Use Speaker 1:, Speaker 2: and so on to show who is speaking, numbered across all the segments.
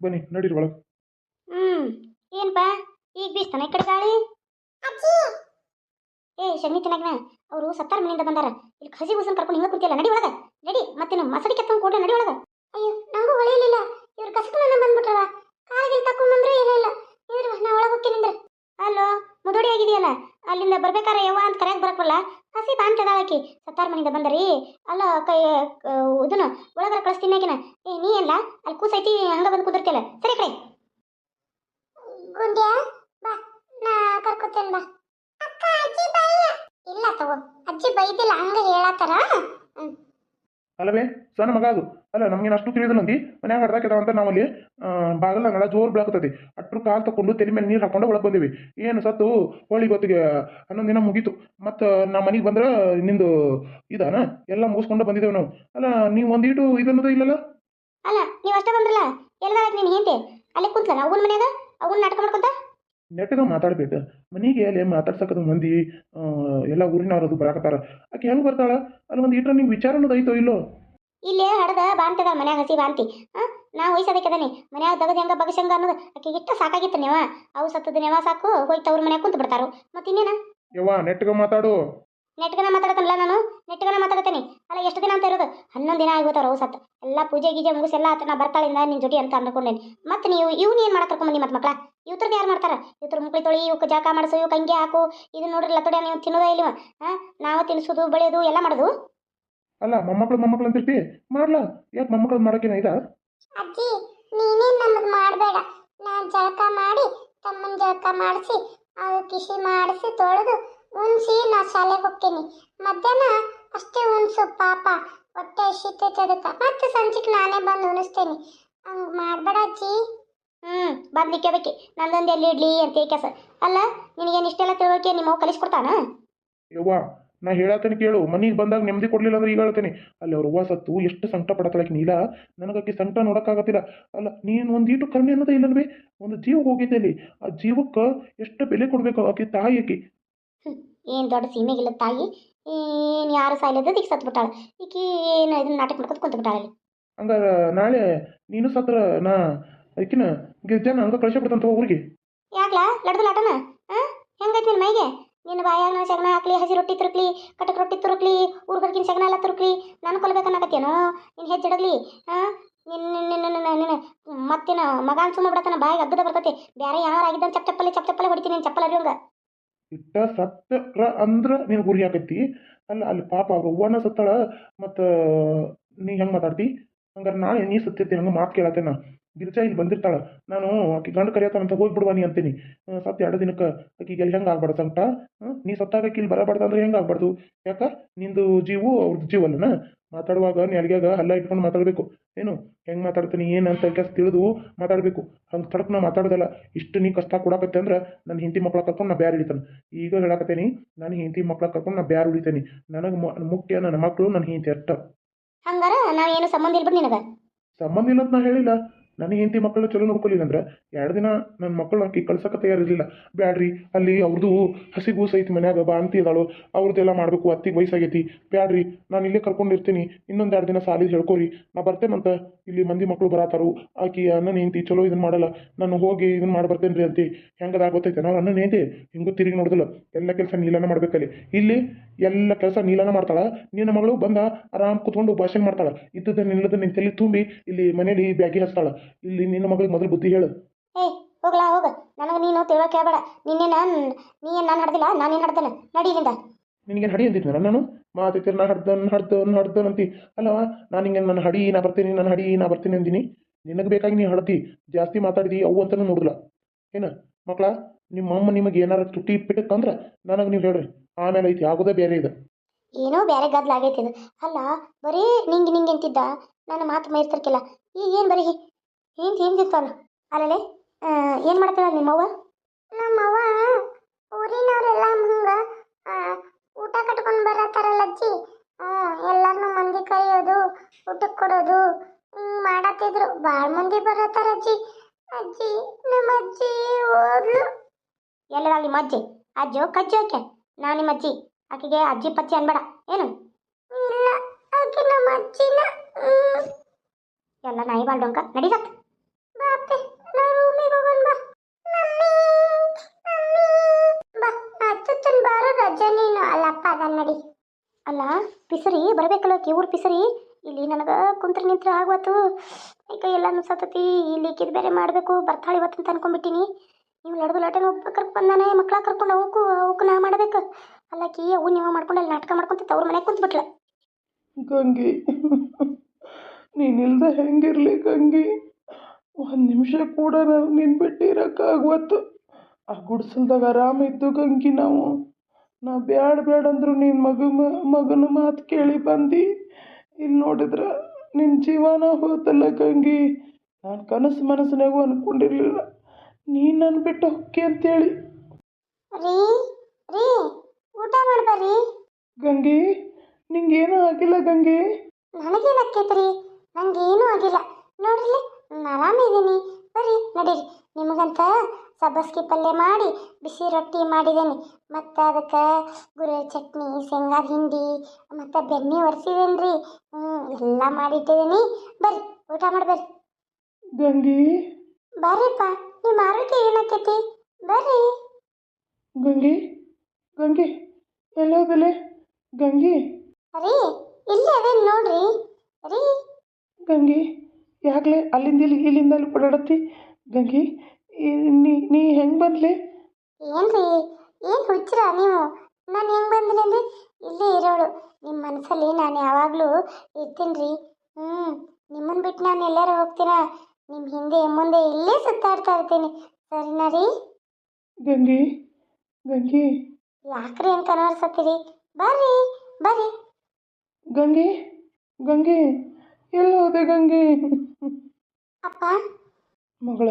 Speaker 1: ಬನ್ನಿ ನಡೀರಿ ಒಳಗೆ.
Speaker 2: ಹ್ಮ್ ಏನ್ಪಾ? ಈಗ ಬೀಸ್ತಾನೆ ಈ ಕಡೆ ಗಾಳಿ ಏ ಶಮಿ ತಿನ್ನಗ್ನ? ಅವರು ಸತ್ತಾರ ಮನೆಯಿಂದ ಬಂದಾರ. ಇಲ್ಲಿ ಖಸಿ ಗುಸನ್ ಕರ್ಕೊಂಡು ಹಿಂಗ ಕುಂತಿಲ್ಲ ನಡಿ ಒಳಗ. ನಡಿ ಮತ್ತೆ ಮತ್ತೇನು ಮಸಡಿ ಕೆತ್ತಂಗ್ ಕೂಡ ನಡಿ ಒಳಗ. ಅಯ್ಯೋ ನಂಗೂ ಹೊಳೆಯಲಿಲ್ಲ. ಇವ್ರ ಕಸಕನ ಬಂದ್ಬಿಟ್ರಲ್ಲ. ಕಾಲಿಗೆ ತಕೊಂಡ್ಬಂದ್ರೆ ಏನಿಲ್ಲ. ಇವ್ರು ನಾ ಒಳಗೆ ಹೋಗ್ತೀನಿಂದ್ರೆ ಅಲ್ಲೋ ಮುದುಡಿ ಆಗಿದೆಯಲ್ಲ? ಅಲ್ಲಿಂದ ಬರ್ಬೇಕಾರೆ ಯವ್ವ ಅಂತ ಕರೆಯಕ್ ಬರಕ್ವಲ್ಲ? ಹಸಿ ಬಾಂಟದಾಳಕಿ ಸತ್ತಾರ ಮನೆಯಿಂದ ಬಂದರಿ ಅಲ್ಲ ಕೈ ಇದನ್ನ ಒಳಗರ ಕಳಿಸ್ತೀನಿ ಆಕಿನ ಏ ನೀ ಅಲ್ಲ ಅಲ್ಲಿ ಕೂಸೈತಿ ಹಂಗ ಬಂದು ಕುದಿರ್ತಿಯಲ್ಲ. ಸರಿ ಕಡೆ ಗುಂಡ್ಯಾ ಬಾ. ನಾ ಕರ್ಕೊತೇನೆ ಬಾ. ಅಕ್ಕ ಅಜ್ಜಿ ಬೈಯ. ಇಲ್ಲ ತಗೋ. ಅಜ್ಜಿ ಬೈದಿಲ್ಲ ಹಂಗ ಹೇಳತ್ತಾರ?
Speaker 1: ಅಲ್ಲವೇ ಸಣ್ಣ ಮಗ ಅದು ಅಲ್ಲ ನಮ್ಗೇನು ಅಷ್ಟು ತಿಳಿದಿಲ್ಲ ಅಂದಿ. ಮನ್ಯಾಗ ಹಡ್ದಾಕಿದಾವ ಅಂತ ನಾವಲ್ಲಿ ಬಾಗಲ ನಳ ಜೋರು ಬೆಳಕತೈತಿ ಅಟ್ರು ಕಾಲು ತಕೊಂಡು ತಲೆ ಮೇಲೆ ನೀರು ಹಾಕೊಂಡು ಒಳಗೆ ಬಂದೀವಿ. ಏನು ಸತ್ತು? ಹೋಳಿ ಗೊತ್ತಿಗೆ ಹನ್ನೊಂದು ದಿನ ಮುಗೀತು. ಮತ್ತು ನಮ್ಮ ಮನೆಗೆ ಬಂದ್ರೆ ನಿಂದು ಇದಾನ? ಎಲ್ಲ ಮುಗಿಸ್ಕೊಂಡು ಬಂದಿದ್ದೇವೆ ನಾವು. ಅಲ್ಲ ನೀವು ಒಂದೀಟು ಇದನ್ನದು ಇಲ್ಲಲ್ಲ?
Speaker 2: ಅಲ್ಲ ನೀವು ಅಷ್ಟೇ ಬಂದ್ರಲ್ಲ? ಎಲ್ಲದ ನೀನು ಹೇಂತೆ ಅಲ್ಲಿ ಕುಂತ್ಲ ಅವನ ಮನ್ಯಾಗ? ಅವನ್ ನಾಟಕ ಮಾಡ್ಕೊಂತ?
Speaker 1: ನೆಟ್ಟಗ ಮಾತಾಡ್ಬೇಕು. ಮನೆಗೆ ಅಲ್ಲಿ ಮಾತಾಡ್ಸಕ್ಕದು ಮಂದಿ ಎಲ್ಲ ಊರಿನವ್ರದ್ದು ಬರಾಕತ್ತಾರ. ಆಕೆ ಹೆಂಗೆ ಬರ್ತಾಳ? ಅಲ್ಲಿ ಒಂದು ಈಟ್ರ ನಿಂಗೆ ವಿಚಾರ ಅನ್ನೋದು ಐತೋ ಇಲ್ಲೋ?
Speaker 2: ಇಲ್ಲೇ ಹಡದ ಬಾಂತದ ಮನ್ಯಾಗ ಹಸಿ ಬಾಂತಿ ಹಾ? ನಾ ವಯಸ್ಸದಕ್ಕದನಿ ಮನ್ಯಾಗ ದಗದ ಹೆಂಗ ಬಗಸಂಗ ಅನ್ನೋದು ಆಕೆ ಇಷ್ಟ ಸಾಕಾಗಿತ್ತು ನೀವ. ಅವು ಸತ್ತದ ನೀವ ಸಾಕು ಹೋಯ್ತು ಅವ್ರ ಮನ್ಯಾಗ ಕುಂತ ಬಿಡ್ತಾರು. ಮತ್ತಿನ್ನೇನ
Speaker 1: ಯವ್ವ ನೆಟ್ಟಗ ಮಾತಾಡು.
Speaker 2: ನೆಟ್ಗನ ಮಾತಾಡತನಲ್ಲ ನಾನು? ನೆಟ್ಗನ ಮಾತಾಡತೇನೆ ಅಲ್ಲ ಎಷ್ಟು ದಿನ ಅಂತ ಇರೋದು? ಹನ್ನೊಂದು ದಿನ ಆಗ್ಬೋತಾರ ಅವು ಸತ್ತ ಎಲ್ಲ ಪೂಜೆ ಗೀಜೆ ಮುಗಿಸಿ ಎಲ್ಲ ಆತ ನಾ ಬರ್ತಾಳಿಂದ ನಿನ್ ಜೊತೆ ಅಂತ ಅನ್ಕೊಂಡೇನಿ ಮತ್ತೆ ನೀವು ಇವ್ನ ಏನು ಮಾಡಕ್ ಕರ್ಕೊಂಡ್ ಬಂದಿ ಮತ್ತೆ ಮಕ್ಳ? ಇವ್ರದ್ದು ಯಾರು ಮಾಡ್ತಾರ? ಇವ್ರ ಮುಕ್ಳಿ ತೊಳಿ ಇವಕ್ಕೆ ಜಾಕ ಮಾಡಿಸು ಇವ್ ಕಂಗೆ ಹಾಕು. ಇದು ನೋಡ್ರಿ ಲತಡ ನೀವು ತಿನ್ನೋದ ಇಲ್ಲವ ಹಾ? ನಾವು ತಿನ್ಸೋದು ಬೆಳೆಯೋದು ಎಲ್ಲ ಮಾಡೋದು?
Speaker 1: ಅಲ್ಲ ಮೊಮ್ಮಕ್ಳು ಮೊಮ್ಮಕ್ಳು ಅಂತಿರ್ತಿ? ಮಾಡ್ಲಾ? ಯಾಕೆ ಮೊಮ್ಮಕ್ಳು ಮಾಡೋಕೇನ ಇದ?
Speaker 2: ಅಜ್ಜಿ ನೀನೇ ನಮ್ಮದು ಮಾಡಬೇಡ. ನಾನು ಜಳಕ ಮಾಡಿ ತಮ್ಮನ ಜಳಕ ಮಾಡಿಸಿ ಅದು ಕಿಶಿ ಮಾಡಿಸಿ ತೊಳೆದು ಉಣ್ಸಿ ನಾ ಶಾಲೆಗೆ ಹೋಗ್ತೀನಿ. ಮಧ್ಯಾಹ್ನ ಅಷ್ಟೇ ಉಣ್ಸು ಪಾಪ. ಹೊಟ್ಟೆ ಹಸಿತೈತೆ ಅದಕ್ಕೆ ಮತ್ತೆ ಸಂಜೆಗೆ ನಾನೇ ಬಂದು ಉಣಿಸ್ತೇನೆ. ಹಂಗೆ ಮಾಡಬೇಡ ಅಜ್ಜಿ. ಹ್ಮ್ ಬಂದು ನಿಕ್ಕಬೇಕಿ ನಂದೊಂದು ಎಲ್ಲಿ ಇಡ್ಲಿ ಅಂತ ಕೆಲಸ ಅಲ್ಲ ನಿನಗೇನು ಇಷ್ಟೆಲ್ಲ ತಿಳುವಳಿಕೆ ನಿಮ್ಮ ಕಲಿಸ್ಕೊಡ್ತಾನ?
Speaker 1: ಯವ್ವ ನಾ ಹೇಳತ್ತೇನೆ ಕೇಳು ಮನೆಗೆ ಬಂದಾಗ ನೆಮ್ಮದಿ ಕೊಡಲಿಲ್ಲ ಅಂದ್ರೆ ಈಗ ಹೇಳ್ತೇನೆ. ಅಲ್ಲಿ ಅವ್ರ ಹೂವು ಸತ್ತು ಎಷ್ಟು ಸಂಕಟ ಪಡತಳಕ್ಕೆ ನೀಲ ನನಗಕ್ಕೆ ಸಂಕಟ ನೋಡೋಕ್ಕಾಗತ್ತಿಲ್ಲ. ಅಲ್ಲ ನೀನು ಒಂದೀಟು ಕರುಣೆ ಅನ್ನೋದೇ ಇಲ್ಲನ್ವೇ ಒಂದು ಜೀವ ಹೋಗಿದೆ ಅಲ್ಲಿ. ಆ ಜೀವಕ್ಕೆ ಎಷ್ಟು ಬೆಲೆ ಕೊಡಬೇಕು ಆಕೆ ತಾಯಿ ಆಕಿ?
Speaker 2: ಏನು ದೊಡ್ಡ ಸೀಮೆಗಿಲ್ಲ ತಾಯಿ? ಏನು ಯಾರು ಸಾಯ್ಲದ ದಿಕ್ ಸತ್ತು ಬಿಟ್ಟಾಳ. ಈಕಿ ಏನು ಇದನ್ನ ನಾಟಕ ಮಾಡ್ಕೊತ ಕುಂತ ಬಿಟ್ಟಾಳ
Speaker 1: ಹಂಗಾರ ನಾಳೆ ನೀನು ಸತ್ರ ನಾ ಆಕಿನ ಗಿರ್ಜಾನ ಹಂಗ ಕಳ್ಸಿ ಬಿಡ್ತಂತ ಊರಿಗೆ?
Speaker 2: ಯಾಕ್ಲಾ? ಲಡ್ದು ಲಾಟನ ಹಾಂ ಹೆಂಗೈತಿ ನಿನ್ನ ಮೈಗೆ? ನಿನ್ನ ಬಾಯಾಗ ಸಗಣ ಹಾಕ್ಲಿ, ಹಸಿ ರೊಟ್ಟಿ ತುರುಕ್ಲಿ, ಕಟಕ್ ರೊಟ್ಟಿ ತುರುಕ್ಲಿ, ಊರ್ಗರ್ಕಿನ ಸಗಣ ಎಲ್ಲ ತುರುಕ್ಲಿ, ನಾನು ಕೊಲ್ಬೇಕನ್ನಕತ್ತೇನೋ? ನಿನ್ನ ಹೆಜ್ಜಡಗ್ಲಿ ಹಾಂ? ನಿನ್ನ ಮತ್ತೆ ಮಗಾನ್ ಸುಮ್ಮ ಬಿಡತನ ಬಾಯಿಗೆ ಅಗ್ಗದ ಬರ್ತೈತಿ. ಬೇರೆ ಯಾರು ಆಗಿದ್ದ ಚಪ್ ಚಪ್ಪಲಿ ಚಪ್ ಚಪ್ಪಲಿ ಹೊಡಿತೀನಿ ನಿನ್ನ ಚಪ್ಪಲ್ ಅರಿವಂಗ
Speaker 1: ಇಟ್ಟ ಸತ್ತರ ಅಂದ್ರ ನೀನು ಗುರಿ ಹಾಕತ್ತಿ ಅಲ್ಲ, ಅಲ್ಲಿ ಪಾಪ ಅವ್ರ ಅವ್ವನ ಸತ್ತಳ, ಮತ್ತು ನೀ ಹೆಂಗೆ ಮಾತಾಡ್ತಿ? ಹಂಗಾರೆ ನಾಳೆ ನೀ ಸತ್ತಿರ್ತೀನಿ ಹಂಗೆ ಮಾತು ಕೇಳತ್ತೆ ನಾ ಗಿರ್ಜಾ ಇಲ್ಲಿ ಬಂದಿರ್ತಾಳ. ನಾನು ಆಕಿ ಗಂಡು ಹೋಗಿ ಹೋಗ್ಬಿಡುವ ನೀ ಅಂತೀನಿ. ಸತ್ ಸತ್ತು ಎರಡು ದಿನಕ್ಕೆ ಆಕಿಗೆ ಎಲ್ಲಿ ಹೆಂಗೆ ಆಗ್ಬಾರ್ದು ಸಂಕಟ ನೀ ಸತ್ತಾಗ ಇಲ್ಲಿ ಬರಬಾರ್ದು ಅಂದ್ರೆ ಹೆಂಗೆ ಆಗ್ಬಾರ್ದು ಯಾಕ? ನಿಂದು ಜೀವು ಅವ್ರದ್ದು ಜೀವಲ್ಲನ ಮಾತಾಡುವಾಗ ನೆಲಗ್ಯಾಗ ಹಲ್ಲ ಇಟ್ಕೊಂಡು ಮಾತಾಡಬೇಕು. ಏನು? ಹೆಂಗೆ ಮಾತಾಡ್ತೀನಿ ಏನಂತ ಕೆಲಸ ತಿಳಿದು ಮಾತಾಡಬೇಕು. ಹಂಗೆ ತಡಕ್ ನಾ ಮಾತಾಡೋದಲ್ಲ. ಇಷ್ಟು ನೀ ಕಷ್ಟ ಕೊಡಕತ್ತೆ ಅಂದ್ರೆ ನನ್ನ ಹಿಂದಿ ಮಕ್ಳ ಕರ್ಕೊಂಡು ನಾ ಬ್ಯಾರೆ ಹಿಡಿತಾನೆ. ಈಗ ಹೇಳಕತ್ತೇನಿ ನಾನು ಹಿಂದಿ ಮಕ್ಳ ಕರ್ಕೊಂಡು ನಾ ಬ್ಯಾರೆ ಉಳಿತೇನಿ. ನನಗೆ ಮುಖ್ಯ ನನ್ನ ಮಕ್ಕಳು ನನ್ನ ಹೆಂಡತಿ ಅಷ್ಟ.
Speaker 2: ಹಂಗಾರ ನಾವು ಏನು ಸಂಬಂಧ ಇಲ್ಬಿಟ್ಟು ನಿನಗೆ?
Speaker 1: ಸಂಬಂಧ ಇಲ್ಲ ಅಂತ ನಾ ಹೇಳಿಲ್ಲ. ನನ್ನ ಹೆಂಡತಿ ಮಕ್ಕಳು ಚಲೋ ನೋಡ್ಕೊಳ್ಳಿಲ್ಲ ಅಂದ್ರೆ ಎರಡು ದಿನ ನನ್ನ ಮಕ್ಕಳು ಆಕಿ ಕಳ್ಸಕ್ಕೆ ತಯಾರಿರಲಿಲ್ಲ. ಬ್ಯಾಡ್ರಿ, ಅಲ್ಲಿ ಅವ್ರದ್ದು ಹಸಿಗೂ ಐತಿ ಮನ್ಯಾಗ ಬಾಂತಿ ಇದ್ದಾಳು ಅವ್ರದ್ದೆಲ್ಲ ಮಾಡಬೇಕು, ಅತ್ತಿಗೆ ವಯಸ್ಸಾಗೈತಿ. ಬ್ಯಾಡ್ರಿ, ನಾನು ಇಲ್ಲೇ ಕರ್ಕೊಂಡಿರ್ತೀನಿ, ಇನ್ನೊಂದು ಎರಡು ದಿನ ಸಾಲಿ ಹೇಳ್ಕೊರಿ. ನಾ ಬರ್ತೇನಂತ ಇಲ್ಲಿ ಮಂದಿ ಮಕ್ಕಳು ಬರತಾರು. ಆಕಿ ನನ್ನ ಹೆಂಡತಿ ಚಲೋ ಇದನ್ನು ಮಾಡಲ್ಲ, ನಾನು ಹೋಗಿ ಇದನ್ನು ಮಾಡಿ ಬರ್ತೇನೆ ರೀ ಅಂತಿ. ಹೆಂಗದ ಗೊತ್ತೈತೆ ನಾವು ನನ್ನ ಹೆಂಡತಿ, ಹಿಂಗೂ ತಿರುಗಿ ನೋಡಿದಿಲ್ಲ. ಎಲ್ಲ ಕೆಲಸ ನೀಲನ ಮಾಡ್ಬೇಕಲ್ಲಿ. ಇಲ್ಲಿ ಎಲ್ಲ ಕೆಲಸ ನೀಲನ ಮಾಡ್ತಾಳೆ. ನಿನ್ನ ಮಗಳು ಬಂದ ಆರಾಮ್ ಕುತ್ಕೊಂಡು ಭಾಷೆ ಮಾಡ್ತಾಳ. ಇದ್ದದನ್ನ ನಿಲ್ಲದ ನಿನ್ನ ತಲೆ ತುಂಬಿ ಇಲ್ಲಿ ಮನೇಲಿ ಬ್ಯಾಗಿ ಹಚ್ತಾಳ. ಇಲ್ಲಿ ನಿನ್ನ ಮಗಳಿಗೆ ಮೊದಲು ಬುದ್ಧಿ ಹೇಳು.
Speaker 2: ಏಯ್ ಹೋಗ್ಲಾ ಹೋಗ. ನನಗೆ ನೀನು ತಿಳೋಕೆ ಹೇಳ್ಬೇಡ. ನಿನ್ನೆ ನಾನು ನೀ ಏನು ನಾನು ಹಡ್ದಿಲ್ಲ ನಾನೇನು ಹಡ್ದೇನೆ? ನಡೀಲಿಂದ
Speaker 1: ನಿನಗೇನು ಹಡಿ ಅಂತಿದ್ನ ನಾನು? ಮಾತೈತಿ ನಾ ಹಡ್ದನ್ ಹಡ್ದನ್ ಹಡ್ದನ್ ಅಂತಿ. ಅಲ್ಲವ ನಾನು ಹಿಂಗೆ ನನ್ನ ಹಡಿ ನಾ ಬರ್ತೀನಿ ನನ್ನ ಹಡಿ ನಾ ಬರ್ತೀನಿ ಅಂದಿನಿ. ನಿನಗೆ ಬೇಕಾಗಿ ನೀ ಹಡ್ತಿ ಜಾಸ್ತಿ ಮಾತಾಡಿದಿ ಅವು ಅಂತಲೂ ನೋಡಿಲ್ಲ ಏನ ಮಕ್ಕಳ ನಿಮ್ಮ ಅಮ್ಮ ನಿಮಗೆ ಏನಾರ ತುಟಿ ಇಟ್ಬಿಟ್ಟಕ್ಕಂದ್ರೆ ನನಗೆ ನೀವು ಹೇಳ್ರಿ. ಆಮೇಲೆ ಐತಿ ಆಗೋದೇ ಬೇರೆ ಇದು.
Speaker 2: ಏನೋ ಬೇರೆ ಗದ್ಲ ಆಗೈತಿ ಇದು. ಅಲ್ಲ ಬರೀ ನಿಂಗೆ ನಿಂಗೆ ಅಂತಿದ್ದ. ನನ್ನ ಮಾತು ಮೈರ್ತಿರ್ಕಿಲ್ಲ. ಈಗ ಏನು ಬರೀ ಏನು ತಿಂದಿರ್ತಾನ ಅಲ್ಲಲೆ ಏನು ಮಾಡ್ತಾಳ ನಿಮ್ಮವ್ವ? ನಮ್ಮವ್ವ ಊರಿನವರೆಲ್ಲ ಹಂಗೆ ಊಟ ಕಟ್ಕೊಂಡು ಬರತ್ತಾರಲ್ಲ ಅಜ್ಜಿ. ಎಲ್ಲರನ್ನೂ ಮಂದಿ ಕರೆಯೋದು ಊಟಕ್ಕೆ ಕೊಡೋದು ಹಿಂಗೆ ಮಾಡತ್ತಿದ್ರು. ಭಾಳ ಮಂದಿ ಬರತ್ತಾರ ಅಜ್ಜಿ. ಅಜ್ಜಿ ನಮ್ಮ ಅಜ್ಜಿ ಓದ್ಲು. ಎಲ್ಲದ ನಿಮ್ಮ ಅಜ್ಜಿ? ಅಜ್ಜೋ ಕಜ್ಜಿ ಆಕೆ? ನಾ ನಿಮ್ಮ ಅಜ್ಜಿ. ಆಕೆಗೆ ಅಜ್ಜಿ ಪಜ್ಜಿ ಅನ್ಬೇಡ. ಏನು? ಇಲ್ಲ ಆಕೆ ನಮ್ಮ ಅಜ್ಜಿನ. ಎಲ್ಲ ನಾಯಿ ಬಾಳ್ಡೊಂಕ ನಡೀಸತ್ ಅದ ನಡಿ. ಅಲ್ಲ, ಪಿಸರಿ, ಬರ್ಬೇಕಲ್ಲ ಆಕಿ ಪಿಸರಿ? ಇಲ್ಲಿ ನನಗೆ ಕುಂತ್ರ ನಿಂತ್ರ ಆಗ್ವತ್ತು. ಈಗ ಎಲ್ಲ ನುಸತತಿ ಇಲ್ಲಿ ಇಕ್ಕಿದ್ ಬೇರೆ ಮಾಡಬೇಕು, ಬರ್ತಾಳೆ ಇವತ್ತು ಅಂತ ಅನ್ಕೊಂಡ್ಬಿಟ್ಟಿನಿ. ನೀವು ಲಡ್ದು ಲಟನ ಒಬ್ಬ ಕರ್ಕೊಂಡು ಬಂದಾನೆ, ಮಕ್ಳ ಕರ್ಕೊಂಡು ಅವಕ್ಕೂ ಅವಕ್ಕೂ ನಾ ಮಾಡ್ಬೇಕು. ಅಲ್ಲಾಕಿ ಅವು ನೀವು ಮಾಡ್ಕೊಂಡು ಅಲ್ಲಿ ನಾಟಕ ಮಾಡ್ಕೊಂತ ಅವ್ರ ಮನೆಗೆ ಕುಂತ್ಬಿಟ್ಲ.
Speaker 3: ಗಂಗಿ ನೀನಿಲ್ದ ಹೆಂಗಿರ್ಲಿ ಗಂಗಿ? ಒಂದು ನಿಮಿಷ ಕೂಡ ನಿನ್ ಬಿಟ್ಟು ಇರೋಕ್ಕಾಗ್ವತ್ತು ಆ ಗುಡ್ಸಲ್ದಾಗ ಆರಾಮಿದ್ದು ಗಂಗಿ ನಾವು. ನಾ ಬ್ಯಾಡ ಬ್ಯಾಡ ಅಂದ್ರು ನಿನ್ನ ಮಗ ಮಗನ ಮಾತು ಕೇಳಿ ಬಂದು. ಇಲ್ಲಿ ನೋಡಿದ್ರೆ ನಿನ್ನ ಜೀವನ ಹೋತಲ್ಲ ಗಂಗಿ. ನಾನು ಕನಸು ಮನಸ್ಸಿನಾಗೂ ಅನ್ಕೊಂಡಿರ್ಲಿಲ್ಲ. ನೀನು ನನ್ನ ಬಿಟ್ಟು ಹೊಕ್ಕಿ ಅಂತೇಳಿ.
Speaker 2: ರೀ ರೀ ಊಟ
Speaker 3: ಗಂಗಿ ನಿಂಗೇನೂ ಆಗಿಲ್ಲ ಗಂಗಿ.
Speaker 2: ನನಗೇನು ಆಕೈತ್ರಿ ನಂಗೇನೂ ಆಗಿಲ್ಲ. ನೋಡ್ರಿ ನಾನು ಆರಾಮಿದ್ದೀನಿ ಬರ್ರಿ ನಡೀರಿ. ನಿಮಗಂತ ಸಬ್ಬಸ್ಗೆ ಪಲ್ಯ ಮಾಡಿ ಬಿಸಿ ರೊಟ್ಟಿ ಮಾಡಿದ್ದೇನೆ ಮತ್ತು ಅದಕ್ಕೆ ಗುರೆ ಚಟ್ನಿ ಶೇಂಗಾದ ಹಿಂಡಿ ಮತ್ತು ಬೆಣ್ಣೆ ಒರೆಸಿದ್ದೇನೆ ರೀ ಹ್ಞೂ ಎಲ್ಲ ಮಾಡಿಟ್ಟಿದ್ದೀನಿ ಬರ್ರಿ ಊಟ ಮಾಡಿ ಬರ್ರಿ.
Speaker 3: ಗಂಗಿ.
Speaker 2: ಬರ್ರಿಪ್ಪ ನಿಮ್ಮ ಆರೋಗ್ಯ ಏನಾಕೈತಿ? ಬರ್ರಿ.
Speaker 3: ಗಂಗಿ ಗಂಗಿ ಎಲ್ಲೋದಲೆ ಗಂಗಿ.
Speaker 2: ರೀ ಇಲ್ಲೇ ಅದೇನು ನೋಡ್ರಿ. ರೀ.
Speaker 3: ಗಂಗಿ ಯಾಕಲೆ ಅಲ್ಲಿಂದ ಇಲ್ಲಿ ಇಲ್ಲಿಂದ ಅಲ್ಲಿ ಓಡಾಡತ್ತಿ? ಗಂಗಿ ನೀ ನೀ ಹೆಂಗೆ ಬಂದ್ಲೆ?
Speaker 2: ಏನ್ರಿ ಏನ್ ಹುಚ್ಚರ ನೀವು? ನಾನು ಹೆಂಗೆ ಬಂದ್ಲಿ ಅಂದ್ರೆ ಇಲ್ಲೇ ಇರೋಳು. ನಿಮ್ಮ ಮನಸ್ಸಲ್ಲಿ ನಾನು ಯಾವಾಗಲೂ ಇರ್ತೀನಿ ರೀ ಹ್ಞೂ ನಿಮ್ಮನ್ನು ಬಿಟ್ಟು ನಾನು ಎಲ್ಲಾರು ಹೋಗ್ತೀನ ನಿಮ್ಮ ಹಿಂದೆ ಮುಂದೆ ಇಲ್ಲೇ ಸುತ್ತಾಡ್ತಾ ಇರ್ತೀನಿ. ಸರಿನಾ ರೀ?
Speaker 3: ಗಂಗಿ ಗಂಗಿ
Speaker 2: ಯಾಕ್ರಿ ಅಂತ ಕನವರ್ಸತ್ತೀರಿ? ಬರ್ರಿ ಬರ್ರಿ.
Speaker 3: ಗಂಗಿ ಗಂಗಿ ಎಲ್ಲೋದೆ ಗಂಗಿ
Speaker 2: ಅಪ್ಪ
Speaker 3: ಮಗಳ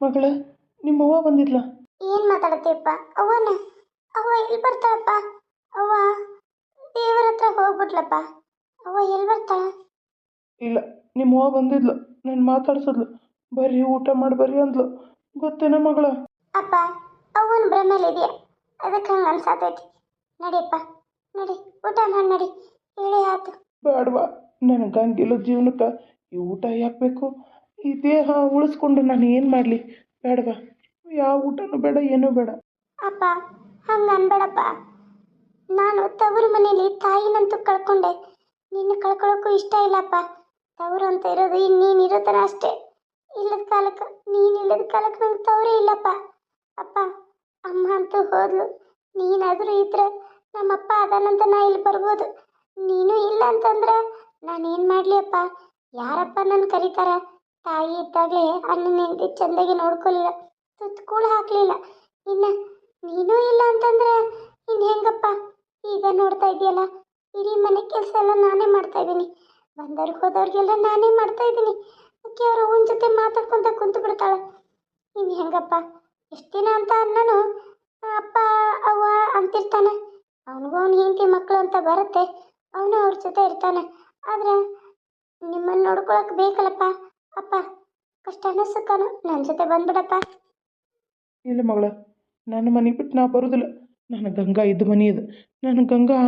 Speaker 3: ಮಗಳ ನಿಮ್ಮವ್ವ ಬಂದಿದ್ಲ?
Speaker 2: ಏನು ಮಾತಾಡತ್ತೀಪ್ಪ ಅವ್ವನ? ಅವ್ವ ಎಲ್ಲಿ ಬರ್ತಾಳಪ್ಪ? ಅವ್ವ ದೇವರ ಹತ್ರ ಹೋಗ್ಬಿಟ್ಲಪ್ಪ. ಅವ್ವ ಎಲ್ಲಿ ಬರ್ತಾಳ?
Speaker 3: ಇಲ್ಲ ನಿಮ್ಮವ್ವ ಬಂದಿದ್ಲು ನಾನು ಮಾತಾಡ್ಸದ್ಲು. ಬರ್ರಿ ಊಟ ಮಾಡಿ ಬರ್ರಿ ಅಂದ್ಲು. ಗೊತ್ತೇನ ಮಗಳ?
Speaker 2: ಅಪ್ಪ ಅವನ ಇದೆಯಾ ಅದಕ್ಕೆ ಹಂಗೆ ಅನ್ಸಾತೈತಿ ನಡಿಯಪ್ಪ ನಡಿ ಊಟ ಮಾಡಿ ನಡಿ. ಹೇಳಿ ಆತು.
Speaker 3: ಬೇಡವಾ ನನ್ನ ಗಂಗಿಲ್ಲ ಜೀವನಕ್ಕೆ ಈ ಊಟ ಯಾಕೆ ಬೇಕು? ಈ ದೇಹ ಉಳಿಸ್ಕೊಂಡು ನಾನು ಏನು ಮಾಡಲಿ? ಬೇಡವಾ? ಯಾವ ಊಟನೂ ಬೇಡ, ಏನೂ ಬೇಡ.
Speaker 2: ಅಪ್ಪ, ಹಂಗೆ ಅನ್ಬೇಡಪ್ಪ. ನಾನು ತವರು ಮನೇಲಿ ತಾಯಿನಂತೂ ಕಳ್ಕೊಂಡೆ. ನಿನ್ನ ಕಳ್ಕೊಳ್ಳೋಕ್ಕೂ ಇಷ್ಟ ಇಲ್ಲಪ್ಪ. ತವರು ಅಂತ ಇರೋದು ಇನ್ನು ನೀನು ಇರೋತನ ಅಷ್ಟೇ. ಇಲ್ಲದ ಕಾಲಕ್ಕೆ, ನೀನು ಇಲ್ಲದ ಕಾಲಕ್ಕೆ ನಂಗೆ ತವರೇ ಇಲ್ಲಪ್ಪ. ಅಪ್ಪ, ಅಮ್ಮ ಅಂತೂ ಹೋದ್ಲು. ನೀನಾದರೂ ಇದ್ರೆ ನಮ್ಮಪ್ಪ ಅದಾನಂತ ನಾ ಇಲ್ಲಿ ಬರ್ಬೋದು. ನೀನು ಇಲ್ಲ ಅಂತಂದ್ರೆ ನಾನೇನು ಮಾಡಲಿ ಅಪ್ಪ? ಯಾರಪ್ಪ ನನ್ನ ಕರೀತಾರ? ತಾಯಿ ಇದ್ದಾಗಲೇ ನಿಂತು ಚಂದಾಗಿ ನೋಡ್ಕೊಲಿಲ್ಲ ತುತ್ತು ಹಾಕಲಿಲ್ಲ. ಇನ್ನು ನೀನೂ ಇಲ್ಲ ಅಂತಂದ್ರೆ ಇನ್ನು ಹೆಂಗಪ್ಪ? ಈಗ ನೋಡ್ತಾ ಇದೆಯಲ್ಲ? ಇಡೀ ಮನೆ ಕೆಲಸ ಎಲ್ಲ ನಾನೇ ಮಾಡ್ತಾ ಇದ್ದೀನಿ. ಬಂದವ್ರಿಗೆ ಹೋದವ್ರಿಗೆಲ್ಲ ನಾನೇ ಮಾಡ್ತಾ ಇದ್ದೀನಿ. ಅದಕ್ಕೆ ಅವ್ರ ಅವನ ಜೊತೆ ಮಾತಾಡ್ಕೊಂತ ಕುಂತು ಬಿಡ್ತಾಳೆ. ಇನ್ನು ಹೆಂಗಪ್ಪ? ಎಷ್ಟು ದಿನ ಅಂತ ಅನ್ನನು ಅಪ್ಪ, ಅವ್ವ ಅಂತಿರ್ತಾನೆ. ಅವನಿಗೂ ಅವ್ನ ಹೆಂಡತಿ ಮಕ್ಕಳು ಅಂತ ಬರುತ್ತೆ. ಅವನು ಅವ್ರ ಜೊತೆ ಇರ್ತಾನೆ. ಆದ್ರೆ ನಿಮ್ಮನ್ನು ನೋಡ್ಕೊಳಕ್ ಬೇಕಲ್ಲಪ್ಪ? ಅಪ್ಪ, ಕಷ್ಟ ಸುಖನೂ ನನ್ನ ಜೊತೆ ಬಂದ್ಬಿಡಪ್ಪ.
Speaker 3: ಇಲ್ಲ ಮಗಳ, ನನ್ನ ಮನೆ ಬಿಟ್ಟು ನಾ ಬರೋದಿಲ್ಲ. ನನ್ನ ಗಂಗಾ ಇದ್ದ ಮನೆ ಇದು. ನನ್ನ ಗಂಗಾ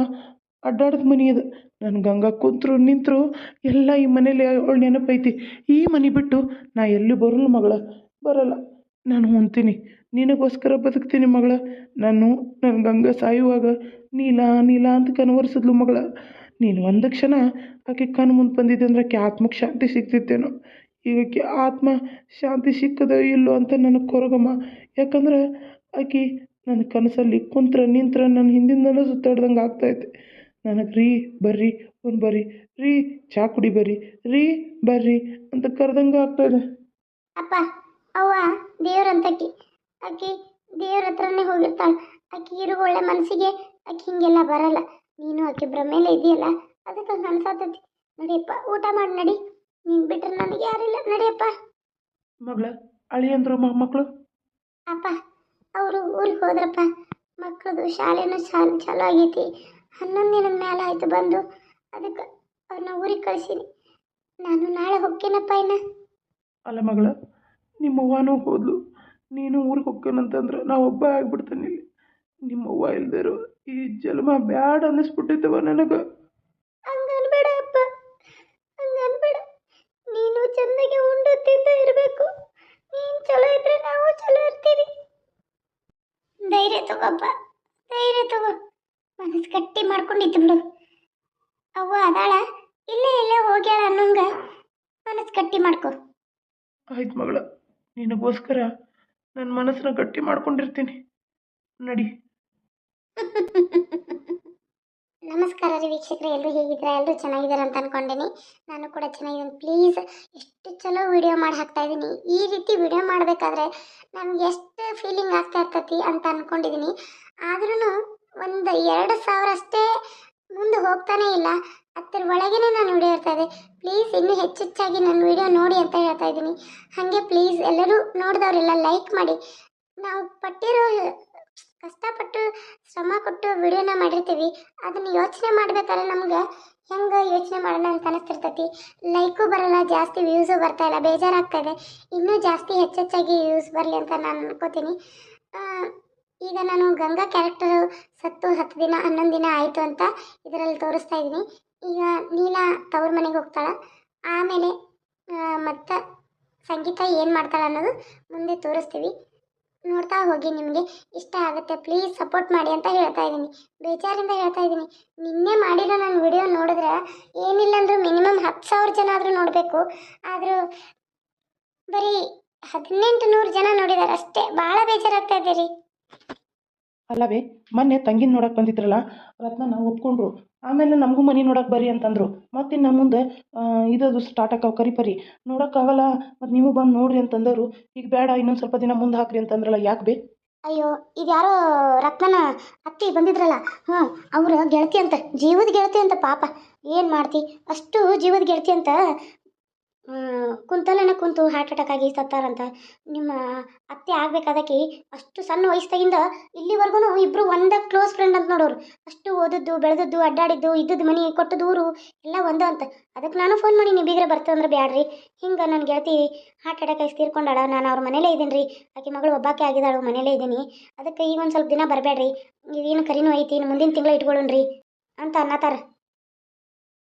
Speaker 3: ಅಡ್ಡಾಡಿದ ಮನೆ ಇದು. ನನ್ನ ಗಂಗಾ ಕುಂತ್ರು ನಿಂತರು ಎಲ್ಲ ಈ ಮನೇಲಿ ಅವಳು ನೆನಪೈತಿ. ಈ ಮನೆ ಬಿಟ್ಟು ನಾ ಎಲ್ಲೂ ಬರಲ್ಲ ಮಗಳ. ಬರಲ್ಲ. ನಾನು ಹೊಂತೀನಿ ನಿನಗೋಸ್ಕರ ಬದುಕ್ತೀನಿ ಮಗಳ. ನಾನು ನನ್ನ ಗಂಗಾ ಸಾಯುವಾಗ ನೀಲ ನೀಲ ಅಂತ ಕನವರ್ಸಿದ್ಲು ಮಗಳ. ನೀನು ಒಂದು ಕ್ಷಣ ಆಕೆ ಕಣ್ಣು ಮುಂದೆ ಬಂದಿದ್ದೆ ಅಂದ್ರೆ ಆಕೆ ಆತ್ಮಕ್ಕೆ ಶಾಂತಿ ಸಿಗ್ತಿತ್ತೇನೋ. ಆಕೆ ಆತ್ಮ ಶಾಂತಿ ಸಿಕ್ಕದೋ ಇಲ್ಲೋ ಅಂತ ನನಗೆ ಕೊರಗಮ್ಮ. ಯಾಕಂದ್ರೆ ಆಕೆ ನನ್ನ ಕನಸಲ್ಲಿ ಕುಂತ್ರ ನಿಂತ್ರ ನನ್ನ ಹಿಂದಿಂದಲೂ ಸುತ್ತಾಡ್ದಂಗೆ ಆಗ್ತೈತೆ ನನಗೆ ರೀ, ಬರ್ರಿ ಒಂದು ಬರ್ರಿ, ರೀ, ಚಾ ಕುಡಿ ಬರ್ರಿ, ರೀ, ಬರ್ರಿ ಅಂತ ಕರೆದಂಗೆ ಆಗ್ತಾಯಿದೆ
Speaker 2: ಅಪ್ಪ, ಅವ್ವ ಆಕೆ ಆಕಿ ದೇವ್ರ ಹತ್ರನೇ ಹೋಗಿರ್ತಾಳೆ. ಆಕಿ ಇರೋ ಒಳ್ಳೆ ಮನಸ್ಸಿಗೆ ಆಕಿ ಹಿಂಗೆಲ್ಲ ಬರಲ್ಲ. ನೀನು ಆಕಿ ಭ್ರಮೇಲೆ ಇದೆಯಲ್ಲ, ಅದಕ್ಕೆ ಹಂಗೆ ಅನ್ಸಾತೈತಿ. ನಡಿಯಪ್ಪ, ಊಟ ಮಾಡಿ, ನಡಿ. ನೀನು ಬಿಟ್ರೆ ನನಗೆ ಯಾರಿಲ್ಲ ನಡಿಯಪ್ಪ.
Speaker 3: ಮಗಳ ಅಳಿಯಂದ್ರು ಮಕ್ಕಳು
Speaker 2: ಅಪ್ಪ ಅವರು ಊರಿಗೆ ಹೋದ್ರಪ್ಪ. ಮಕ್ಕಳದು ಶಾಲೆನೂ ಶಾಲೆ ಚಾಲು ಆಗೈತಿ. ಹನ್ನೊಂದು ದಿನದ ಮೇಲೆ ಆಯ್ತು ಬಂದು. ಅದಕ್ಕೆ ಅವ್ರನ್ನ ಊರಿಗೆ ಕಳಿಸೀನಿ. ನಾನು ನಾಳೆ ಹೋಗ್ತೀನಪ್ಪ ಇನ್ನ.
Speaker 3: ಅಲ್ಲ ಮಗಳ ನಿಮ್ಮವ್ವನೂ ಹೋದ್ಲು. ನೀನು ಊರಿಗೆ ಹೋಗ್ಕೇನಂತಂದ್ರೆ ನಾ ಒಬ್ಬ ಆಗ್ಬಿಡ್ತೇನೆ ಇಲ್ಲಿ. ನಿಮ್ಮವ್ವ ಇಲ್ದಿರೋ ಈ ಜನ್ಮ ಬ್ಯಾಡ ಅನ್ನಿಸ್ಬಿಟ್ಟಿತ್ತವ ನನಗೆ
Speaker 2: ಹಂಗನ್ಬೇಡ ಅಪ್ಪ ಹಂಗನ್ಬೇಡ ನೀನು ಚಂದಾಗಿ ಉಂಡು ತಿಂದು ಇರಬೇಕು ನೀನು ಚಲೋ ಇದ್ರೆ ನಾವು ಚಲೋ ಇರ್ತೀವಿ ಧೈರ್ಯ ತಗೋಪ್ಪ ಧೈರ್ಯ ತಗೋ. ಮನಸ್ಸು ಗಟ್ಟಿ ಮಾಡ್ಕೊಂಡಿದ್ದು ಬಿಡು ಅವ್ವ ಅದಾಳ. ಇಲ್ಲೇ ಇಲ್ಲೇ ಹೋಗ್ಯಾಳ ಅನ್ನೋಂಗ ಮನಸ್ಸು ಗಟ್ಟಿ ಮಾಡ್ಕೊ.
Speaker 1: ಆಯ್ತು ಮಗಳ ನಿನಗೋಸ್ಕರ ನನ್ನ ಮನಸ್ಸನ್ನ ಗಟ್ಟಿ ಮಾಡ್ಕೊಂಡಿರ್ತೀನಿ. ನಡಿ.
Speaker 2: ನಮಸ್ಕಾರ ರೀ ವೀಕ್ಷಕರು ಎಲ್ಲರೂ ಹೇಗಿದ್ದೀರಾ? ಎಲ್ಲರೂ ಚೆನ್ನಾಗಿದ್ದಾರೆ ಅಂತ ಅಂದ್ಕೊಂಡಿನಿ ನಾನು ಕೂಡ ಚೆನ್ನಾಗಿದ್ದೀನಿ. ಪ್ಲೀಸ್ ಎಷ್ಟು ಚಲೋ ವಿಡಿಯೋ ಮಾಡಿ ಹಾಕ್ತಾ ಇದ್ದೀನಿ. ಈ ರೀತಿ ವಿಡಿಯೋ ಮಾಡಬೇಕಾದ್ರೆ ನನಗೆ ಎಷ್ಟು ಫೀಲಿಂಗ್ ಆಗ್ತಾ ಇರ್ತೈತಿ ಅಂತ ಅಂದ್ಕೊಂಡಿದ್ದೀನಿ ಆದ್ರೂ ಒಂದು ಎರಡು ಸಾವಿರ ಅಷ್ಟೇ ಮುಂದೆ ಹೋಗ್ತಾನೇ ಇಲ್ಲ. ಅದ್ರ ಒಳಗೇನೆ ನಾನು ವಿಡಿಯೋ ಇರ್ತಾ ಇದೆ ಪ್ಲೀಸ್ ಇನ್ನೂ ಹೆಚ್ಚೆಚ್ಚಾಗಿ ನನ್ನ ವಿಡಿಯೋ ನೋಡಿ ಅಂತ ಹೇಳ್ತಾ ಇದ್ದೀನಿ. ಹಾಗೆ ಪ್ಲೀಸ್ ಎಲ್ಲರೂ ನೋಡಿದವರೆಲ್ಲ ಲೈಕ್ ಮಾಡಿ. ನಾವು ಪಟ್ಟಿರೋ ಕಷ್ಟಪಟ್ಟು ಶ್ರಮ ಕೊಟ್ಟು ವಿಡಿಯೋನ ಮಾಡಿರ್ತೀವಿ, ಅದನ್ನ ಯೋಚನೆ ಮಾಡ್ಬೇಕಾದ್ರೆ ನಮ್ಗೆ ಹೆಂಗೆ ಯೋಚನೆ ಮಾಡೋಣ ಅಂತ ಅನಿಸ್ತಿರ್ತೈತಿ. ಲೈಕು ಬರಲ್ಲ, ಜಾಸ್ತಿ ವ್ಯೂಸು ಬರ್ತಾ ಇಲ್ಲ, ಬೇಜಾರಾಗ್ತಾ ಇದೆ. ಇನ್ನೂ ಜಾಸ್ತಿ ಹೆಚ್ಚೆಚ್ಚಾಗಿ ವ್ಯೂಸ್ ಬರಲಿ ಅಂತ ನಾನು ಅನ್ಕೋತೀನಿ. ಈಗ ನಾನು ಗಂಗಾ ಕ್ಯಾರೆಕ್ಟರು ಸತ್ತು ಹತ್ತು ದಿನ, ಹನ್ನೊಂದು ದಿನ ಆಯಿತು ಅಂತ ಇದರಲ್ಲಿ ತೋರಿಸ್ತಾ ಇದ್ದೀನಿ. ಈಗ ನೀಲಾ ತವ್ರ ಮನೆಗೆ ಹೋಗ್ತಾಳೆ. ಆಮೇಲೆ ಮತ್ತು ಸಂಗೀತ ಏನು ಮಾಡ್ತಾಳೆ ಅನ್ನೋದು ಮುಂದೆ ತೋರಿಸ್ತೀವಿ. ನೋಡ್ತಾ ಹೋಗಿ, ನಿಮಗೆ ಇಷ್ಟ ಆಗುತ್ತೆ ಪ್ಲೀಸ್ ಸಪೋರ್ಟ್ ಮಾಡಿ ಅಂತ ಹೇಳ್ತಾ ಇದ್ದೀನಿ. ಬೇಜಾರಿಂದ ಹೇಳ್ತಾ ಇದ್ದೀನಿ. ನಿನ್ನೆ ಮಾಡಿರೋ ನನ್ನ ವಿಡಿಯೋ ನೋಡಿದ್ರೆ ಏನಿಲ್ಲ ಅಂದರೂ ಮಿನಿಮಮ್ ಹತ್ತು ಸಾವಿರ ಜನ ಆದರೂ ನೋಡಬೇಕು. ಆದರೂ ಬರೀ ಹದಿನೆಂಟು ನೂರು ಜನ ನೋಡಿದ್ದಾರೆ ಅಷ್ಟೇ. ಭಾಳ ಬೇಜಾರಾಗ್ತಾ ಇದೆ
Speaker 3: ಅಲ್ಲವೇ, ಮೊನ್ನೆ ತಂಗಿನ ನೋಡಕ್ಕೆ ಬಂದಿದ್ರಲ್ಲ, ರತ್ನನ ಒಪ್ಕೊಂಡ್ರು. ಆಮೇಲೆ ನಮಗೂ ಮನೆ ನೋಡಕ್ಕೆ ಬರ್ರಿ ಅಂತಂದರು. ಮತ್ತೆ ನಮ್ಮ ಮುಂದೆ ಇದದು ಸ್ಟಾರ್ಟ್ ಆಕಾವ ಕರಿಪರಿ. ನೋಡೋಕ್ಕಾಗಲ್ಲ ಮತ್ತು ನೀವು ಬಂದು ನೋಡ್ರಿ ಅಂತಂದರು ಈಗ ಬೇಡ, ಇನ್ನೊಂದು ಸ್ವಲ್ಪ ದಿನ ಮುಂದೆ ಹಾಕ್ರಿ ಅಂತಂದ್ರಲ್ಲ, ಯಾಕೆ ಬೇ?
Speaker 2: ಅಯ್ಯೋ, ಇದು ಯಾರೋ ರತ್ನನ ಅತ್ತಿ ಬಂದಿದ್ರಲ್ಲ ಹ್ಞೂ ಅವ್ರ ಗೆಳತಿ ಅಂತ, ಜೀವದ ಗೆಳತಿ ಅಂತ ಪಾಪ. ಏನು ಮಾಡ್ತಿ? ಅಷ್ಟು ಜೀವದ ಗೆಳತಿ ಅಂತ ಕುಂತಲನ ಕುಂತು ಹಾರ್ಟ್ ಅಟ್ಯಾಕ್ ಆಗಿ ಸತ್ತಾರಂತ. ನಿಮ್ಮ ಅತ್ತೆ ಆಗ್ಬೇಕಾದಕ್ಕೆ ಅಷ್ಟು ಸಣ್ಣ ವಯಸ್ಸಾಗಿಂದ ಇಲ್ಲಿವರೆಗೂ ಇಬ್ಬರು ಒಂದ ಕ್ಲೋಸ್ ಫ್ರೆಂಡ್ ಅಂತ ನೋಡೋರು. ಅಷ್ಟು ಓದಿದ್ದು, ಬೆಳೆದದ್ದು, ಅಡ್ಡಾಡಿದ್ದು, ಇದ್ದದ್ದು, ಮನೆ ಕೊಟ್ಟದ್ದು, ಊರು ಎಲ್ಲ ಒಂದ ಅಂತ. ಅದಕ್ಕೆ ನಾನು ಫೋನ್ ಮಾಡಿ ನೀವು ಬೀಗ್ರೆ ಅಂದ್ರೆ ಬ್ಯಾಡ್ರಿ. ಹಿಂಗೆ ನನ್ನ ಗೆಳತಿ ಹಾರ್ಟ್ ಅಟ್ಯಾಕ್ ಆಗಿ ತೀರ್ಕೊಂಡಾಳ ನಾನು ಅವ್ರ ಮನೇಲೇ ಇದ್ದೀನಿ ರೀ ಆಕೆ ಮಗಳು ಒಬ್ಬಾಕೆ ಆಗಿದ್ದಾಳು, ಮನೇಲೇ ಇದ್ದೀನಿ. ಅದಕ್ಕೆ ಈಗ ಒಂದು ಸ್ವಲ್ಪ ದಿನ ಬರಬೇಡ್ರಿ ಇದೇನು ಕರಿನೂ ಐತಿ, ಇನ್ನು ಮುಂದಿನ ತಿಂಗಳು ಇಟ್ಕೊಳ್ಳೋಣ್ರಿ ಅಂತ ಅನ್ನತ್ತಾರ